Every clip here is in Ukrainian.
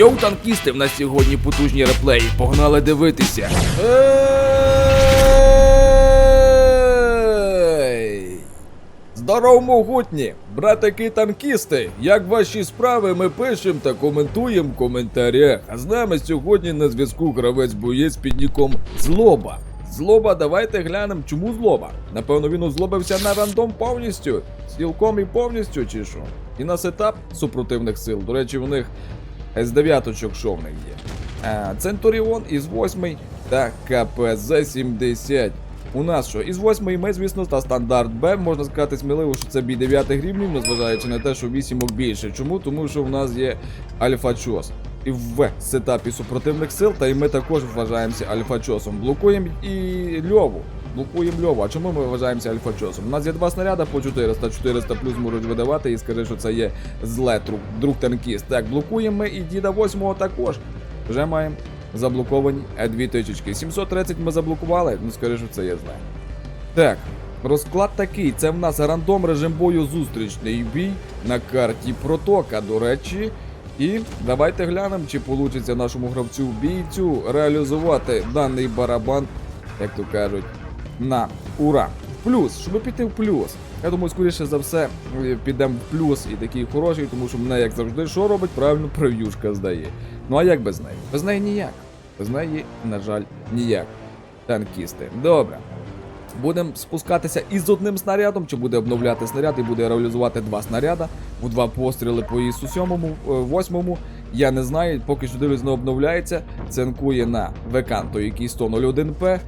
Йоу, танкісти, в нас сьогодні потужні реплеї. Погнали дивитися. Здоров, могутні! Братики танкісти! Як ваші справи ми пишемо та коментуємо в коментарях. А з нами сьогодні на зв'язку гравець боєць під ніком Злоба. Злоба, давайте глянемо, чому злоба. Напевно, він озлобився на рандом повністю, цілком і повністю, чи що. І на сетап супротивних сил. До речі, у них С9 що в них є. Центуріон із 8 та КПЗ-70. У нас що? Із 8 ми, звісно, та стандарт Б. Можна сказати сміливо, що це бій 9 рівнів, незважаючи на те, що 8 більше. Чому? Тому що в нас є альфа-чос. І в сетапі супротивних сил, та і ми також вважаємося альфа-чосом. Блокуємо і льову. Блокуємо льову. А чому ми вважаємося альфа-чосом? У нас є два снаряда по 400, 400 плюс можуть видавати і скажи, що це є зле друг, друг танкіст. Так, блокуємо ми і діда 8 також. Вже маємо заблоковані дві точечки. 730 ми заблокували, ну скажи, що це я знаю. Так, розклад такий. Це в нас рандом режим бою зустрічний бій на карті протока, до речі. І давайте глянемо, чи вийде нашому гравцю бійцю реалізувати даний барабан, як то кажуть, на ура. Плюс, щоб піти в плюс. Я думаю, скоріше за все, е, підемо в плюс і такий хороший, тому що мене, як завжди, що робить, правильно прев'юшка здає. Ну а як без неї? Без неї ніяк. Без неї, на жаль, ніяк. Танкісти. Добре. Будемо спускатися із одним снарядом, чи буде обновляти снаряд і буде реалізувати два снаряда у два постріли по ІСу 7, 8. Я не знаю, поки що дивлюсь, не обновляється. Цинкує на Веканто, який 101П.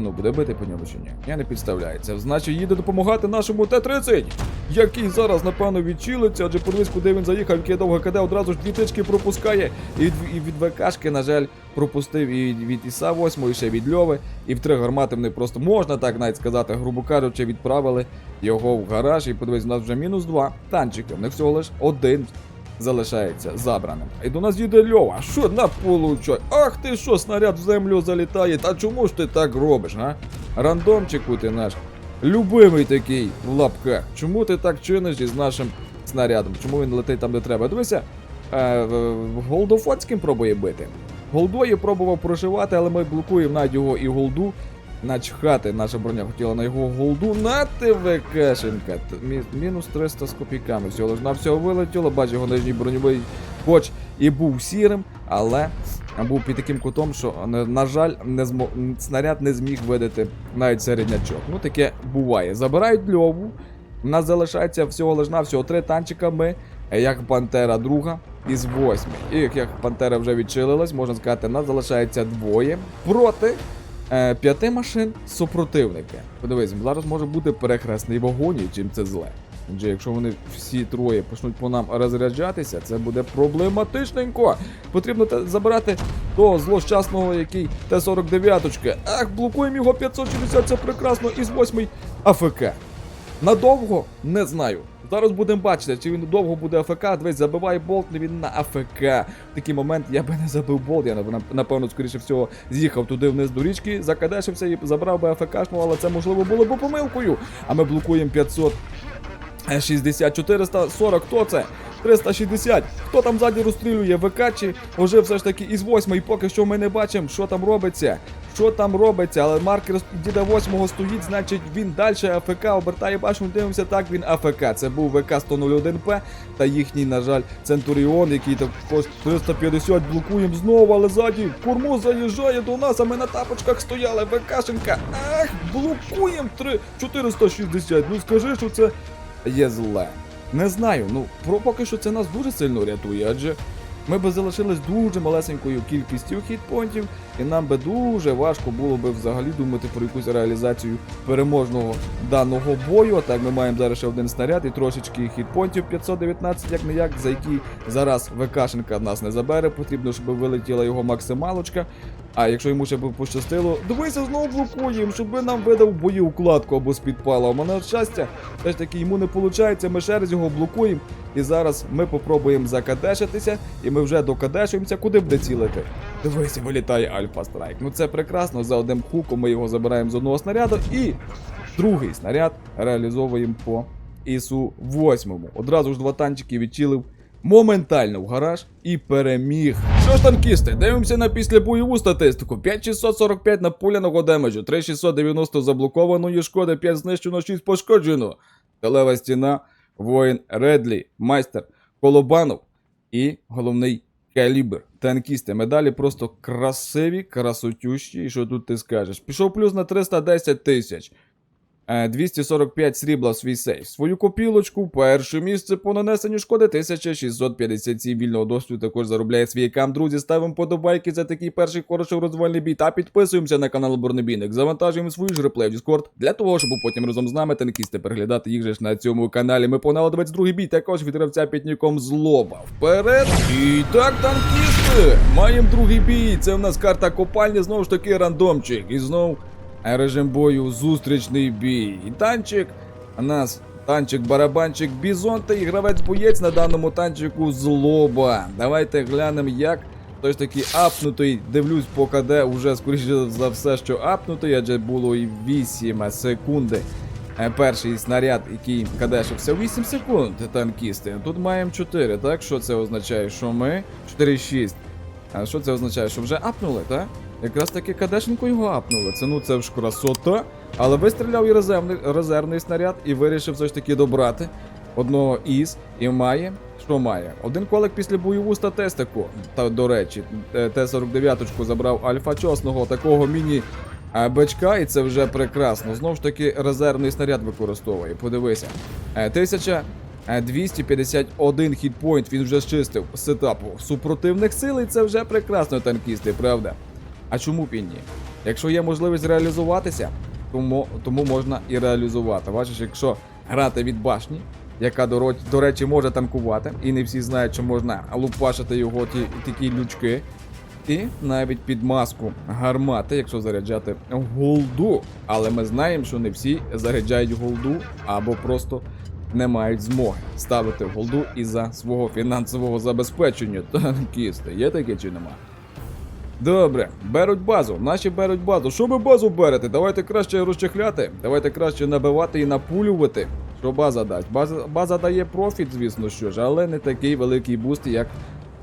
Ну, буде бити по ньому чи ні? Я не підставляється. Значить, їде допомагати нашому Т-30, який зараз, напевно, відчилиться, адже подивись, куди він заїхав, яке довге КД одразу ж дві тички пропускає. І від, і від ВКшки, на жаль, пропустив і від, Іса 8, і ще від Льови. І в три гармати вони просто можна так навіть сказати, грубо кажучи, відправили його в гараж. І подивись, у нас вже мінус два танчики. В них всього лиш один залишається забраним. І до нас їде Льова. Що на получай? Ах ти що, снаряд в землю залітає? Та чому ж ти так робиш, а? Рандомчику ти наш. Любимий такий в лапках. Чому ти так чиниш із нашим снарядом? Чому він летить там, де треба? Дивися, е, голдофоцьким пробує бити. Голдою пробував проживати, але ми блокуємо навіть його і голду. Начхати наша броня хотіла на його голду. На тебе, кешенька. Мі- Мінус 300 з копійками. Всього лиш на всього вилетіло. Бачу, його нижній броньовий хоч і був сірим, але був під таким кутом, що, на, жаль, не змо... снаряд не зміг видати навіть середнячок. Ну таке буває. Забирають льову. У нас залишається всього лиш на всього три танчика. Ми, як Пантера друга, із восьми. І як, Пантера вже відчилилась, можна сказати, нас залишається двоє проти п'яти машин супротивника. Подивись, зараз може бути перехресний вогонь, чим це зле. Адже якщо вони всі троє почнуть по нам розряджатися, це буде проблематичненько. Потрібно забирати того злощасного, який Т-49. Ах, блокуємо його 560, це прекрасно, із 8 АФК. Надовго не знаю. Зараз будемо бачити, чи він довго буде АФК. Дивись, забиває болт, не він на АФК. В такий момент я би не забив болт. Я напевно, скоріше всього, з'їхав туди вниз до річки, закадешився і забрав би АФКшну, але це можливо було б помилкою. А ми блокуємо 500. 60, 440, хто це? 360. Хто там ззаді розстрілює? ВК чи вже все ж таки із 8 і поки що ми не бачимо, що там робиться. Що там робиться, але маркер діда 8 стоїть, значить він далі АФК обертає башню, дивимося, так він АФК. Це був ВК 101П та їхній, на жаль, Центуріон, який також 350 блокуємо знову, але ззаді корму заїжджає до нас, а ми на тапочках стояли. ВКшенька. Ах, блокуємо 3 460. Ну скажи, що це є зле. Не знаю, ну про поки що це нас дуже сильно рятує, адже ми би залишились дуже малесенькою кількістю хітпонтів, і нам би дуже важко було би взагалі думати про якусь реалізацію переможного даного бою. А так ми маємо зараз ще один снаряд і трошечки хітпонтів 519, як не як, за які зараз ВКшенка нас не забере. Потрібно, щоб вилетіла його максималочка. А якщо йому ще б пощастило, дивися, знову блокуємо, щоб нам видав бої укладку або з підпала. У мене щастя, все ж таки йому не виходить, ми ще раз його блокуємо. І зараз ми попробуємо закадешитися, і ми вже докадешуємося, куди буде цілити. Дивися, вилітає Альфа Страйк. Ну це прекрасно. За одним хуком ми його забираємо з одного снаряду, і другий снаряд реалізовуємо по ІСу 8. Одразу ж два танчики відчилив моментально в гараж і переміг. Що ж, танкісти, дивимося на післябойову статистику. 5645 напуляного демеджу, 3690 заблокованої шкоди, 5 знищено, 6 пошкоджено. Сталева стіна, воїн Редлі, майстер Колобанов і головний калібр. Танкісти. Медалі просто красиві, красотющі. І що тут ти скажеш? Пішов плюс на 310 тисяч. Е, 245 срібла в свій сейф. Свою копілочку, перше місце по нанесенню шкоди 1657 вільного досвіду також заробляє свій аккаунт. Друзі, ставимо подобайки за такий перший хороший розвальний бій та підписуємося на канал Борнебійник. Завантажуємо свої ж реплеї в Discord для того, щоб потім разом з нами танкісти переглядати їх же ж на цьому каналі. Ми понали 22 бій, також від гравця пітніком злоба. Вперед! І так, танкісти! Маємо другий бій. Це в нас карта копальні, знову ж таки рандомчик. І знову а режим бою зустрічний бій. І танчик у нас танчик-барабанчик Бізон та і гравець-боєць на даному танчику злоба. Давайте глянемо, як той ж таки апнутий. Дивлюсь по КД уже скоріше за все, що апнутий, адже було і 8 секунди. Е, Перший снаряд, який кадешився 8 секунд, танкісти. Тут маємо 4, так? Що це означає? Що ми 4-6. А що це означає? Що вже апнули, так? Якраз таки кадешенько його апнули. Це ну це ж красота. Але вистріляв і резервний, резервний снаряд і вирішив все ж таки добрати одного із і має. Що має? Один колик після бойову статистику. Та до речі, е, Т-49 забрав Альфа Чосного, такого міні. е, Бачка, і це вже прекрасно. Знову ж таки, резервний снаряд використовує. Подивися. Е, 1251 хітпойнт він вже зчистив сетапу супротивних сил, і це вже прекрасно танкісти, правда? А чому б і ні? Якщо є можливість реалізуватися, тому, тому можна і реалізувати. Бачиш, якщо грати від башні, яка до, до речі може танкувати, і не всі знають, що можна лупашити його ті такі лючки. І навіть під маску гармати, якщо заряджати голду. Але ми знаємо, що не всі заряджають голду або просто не мають змоги ставити голду із-за свого фінансового забезпечення. Танкісти, є таке чи нема? Добре, беруть базу. Наші беруть базу. Що ви базу берете? Давайте краще розчехляти, давайте краще набивати і напулювати. Що база дасть? База, база дає профіт, звісно що ж, але не такий великий буст, як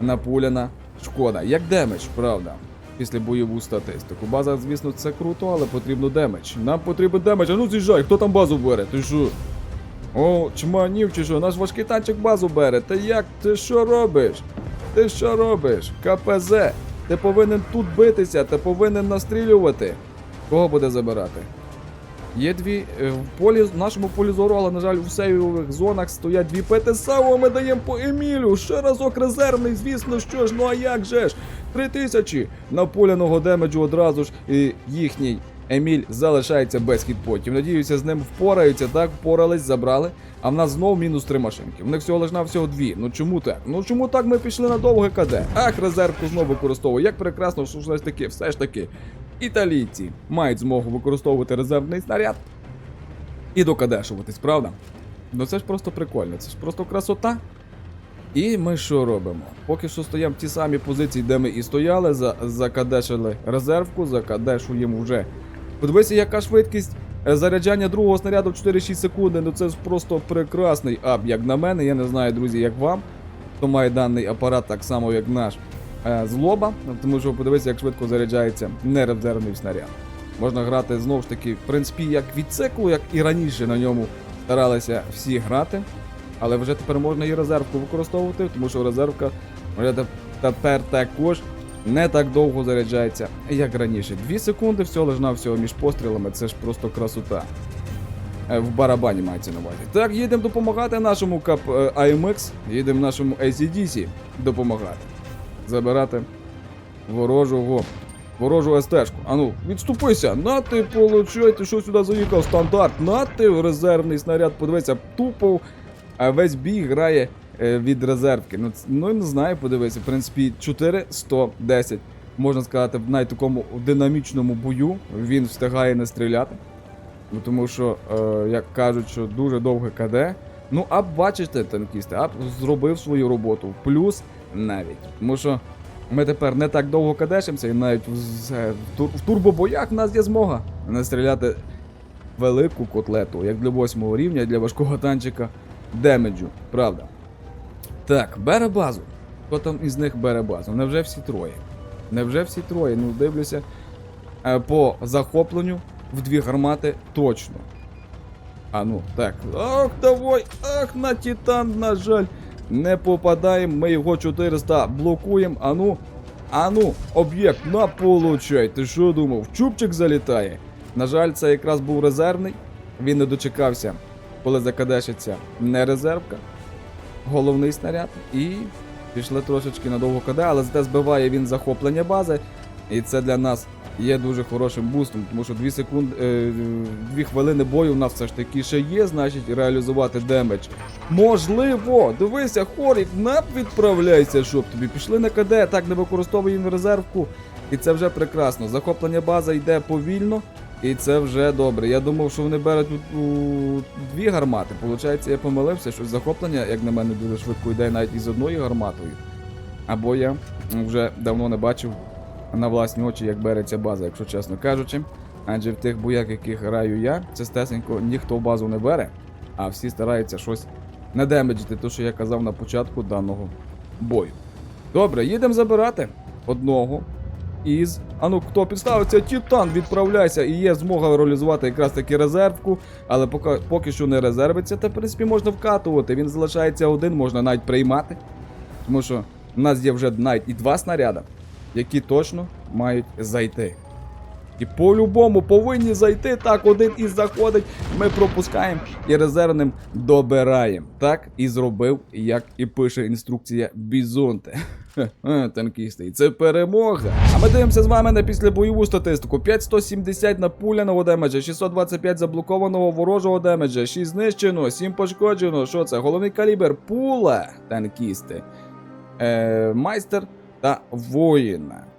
напуляна шкода. Як демедж, правда. Після бойову статистику. База, звісно, це круто, але потрібно демедж. Нам потрібен демедж. А ну з'їжджай, хто там базу бере? Ти що? О, чманів чи що? Наш важкий танчик базу бере. Та як? Ти що робиш? Ти що робиш? КПЗ. Ти повинен тут битися, ти повинен настрілювати. Кого буде забирати? Є дві е, в полі, в нашому полі зору, але, на жаль, у сейвових зонах стоять дві ПТСАУ, а ми даємо по Емілю. Ще разок резервний, звісно, що ж, ну а як же ж? Три тисячі напуляного демеджу одразу ж і їхній Еміль залишається без хітпотів. Надіюся, з ним впораються, так, впорались, забрали. А в нас знов мінус три машинки. В них всього лиш на всього дві. Ну чому так? Ну чому так ми пішли на довге КД? Ах, резервку знову використовую. Як прекрасно, що ж таки, все ж таки. Італійці мають змогу використовувати резервний снаряд і докадешуватись, правда? Ну це ж просто прикольно, це ж просто красота. І ми що робимо? Поки що стоїмо в ті самі позиції, де ми і стояли, закадешили резервку, закадешуємо вже. Подивися, яка швидкість е, заряджання другого снаряду в 4-6 секунди. Ну це ж просто прекрасний ап, як на мене. Я не знаю, друзі, як вам. Хто має даний апарат так само, як наш е, злоба, тому що подивися, як швидко заряджається нерезервний снаряд. Можна грати знову ж таки, в принципі, як від циклу, як і раніше на ньому старалися всі грати. Але вже тепер можна і резервку використовувати, тому що резервка вже тепер також не так довго заряджається, як раніше. Дві секунди всього лиш навсього між пострілами, це ж просто красота. Е, В барабані мається на увазі. Так, їдемо допомагати нашому кап е, AMX, їдемо нашому ACDC допомагати. Забирати ворожого. Ворожу СТшку. Ану, відступися. На ти получай, ти що сюди заїхав? Стандарт. На ти резервний снаряд, подивися, тупо а весь бій грає е, від резервки. Ну, ну не знаю, подивися. В принципі, 4-110. Можна сказати, в навіть такому динамічному бою він встигає не стріляти. Ну, тому що, е, як кажуть, що дуже довге КД. Ну, а бачите, танкісти, ап зробив свою роботу. Плюс навіть. Тому що ми тепер не так довго кадешимося, і навіть в, в, тур- в турбобоях в нас є змога не стріляти велику котлету, як для восьмого рівня, для важкого танчика демеджу, правда. Так, бере базу. Хто там із них бере базу? Невже всі троє? Невже всі троє? Ну, дивлюся. Е, по захопленню в дві гармати точно. А ну, так. Ах, давай! Ах, на Титан, на жаль. Не попадаємо, ми його 400 блокуємо. А ну, а ну, об'єкт, на получай. Ти що думав? Чубчик залітає. На жаль, це якраз був резервний. Він не дочекався, коли закадешиться не резервка. Головний снаряд. І пішли трошечки на довго КД, але зате збиває він захоплення бази. І це для нас є дуже хорошим бустом, тому що 2 секунди, е, 2 хвилини бою у нас все ж таки ще є, значить реалізувати демедж. Можливо, дивися, Хорік, нап відправляйся, щоб тобі пішли на КД, так не використовуємо резервку. І це вже прекрасно. Захоплення бази йде повільно, і це вже добре. Я думав, що вони беруть у, у дві гармати. Получається, я помилився, що захоплення, як на мене, дуже швидко йде навіть із одною гарматою. Або я вже давно не бачив на власні очі, як береться база, якщо чесно кажучи. Адже в тих боях, яких граю я, чистесенько ніхто базу не бере, а всі стараються щось надемеджити, то що я казав на початку даного бою. Добре, їдемо забирати одного із. А ну, хто підставиться? Тітан, відправляйся, і є змога реалізувати якраз таки резервку, але поки, поки що не резервиться, та в принципі можна вкатувати. Він залишається один, можна навіть приймати. Тому що в нас є вже навіть і два снаряди, які точно мають зайти. І по-любому повинні зайти. Так, один із заходить. Ми пропускаємо і резервним добираємо. Так і зробив, як і пише інструкція Бізонте. Танкісти, і це перемога. А ми дивимося з вами на післябойову статистику: 5170 на пуляного демеджа, 625 заблокованого ворожого демеджа, 6 знищено, 7 пошкоджено. Що це? Головний калібр пула, танкісти, е, майстер та воїна.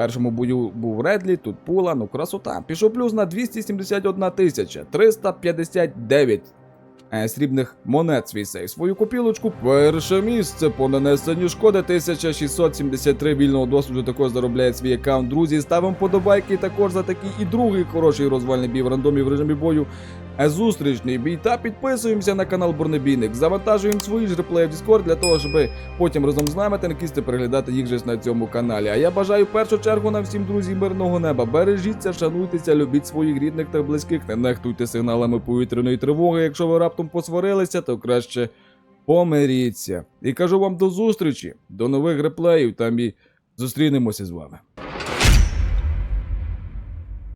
Першому бою був Редлі, тут пула, ну красота. Пішов плюс на 271 тисяча 359 е, срібних монет свій сейф. Свою копілочку. Перше місце по нанесенню шкоди 1673 вільного досвіду також заробляє свій аккаунт. Друзі, ставимо подобайки також за такий і другий хороший розвальний бій в рандомі в режимі бою. Е, Зустрічний бій та підписуємося на канал Бурнебійник. Завантажуємо свої ж реплеї в Discord для того, щоб потім разом з нами танкісти переглядати їх же на цьому каналі. А я бажаю в першу чергу нам всім друзі мирного неба. Бережіться, шануйтеся, любіть своїх рідних та близьких, не нехтуйте сигналами повітряної тривоги. Якщо ви раптом посварилися, то краще помиріться. І кажу вам до зустрічі, до нових реплеїв. Там і зустрінемося з вами.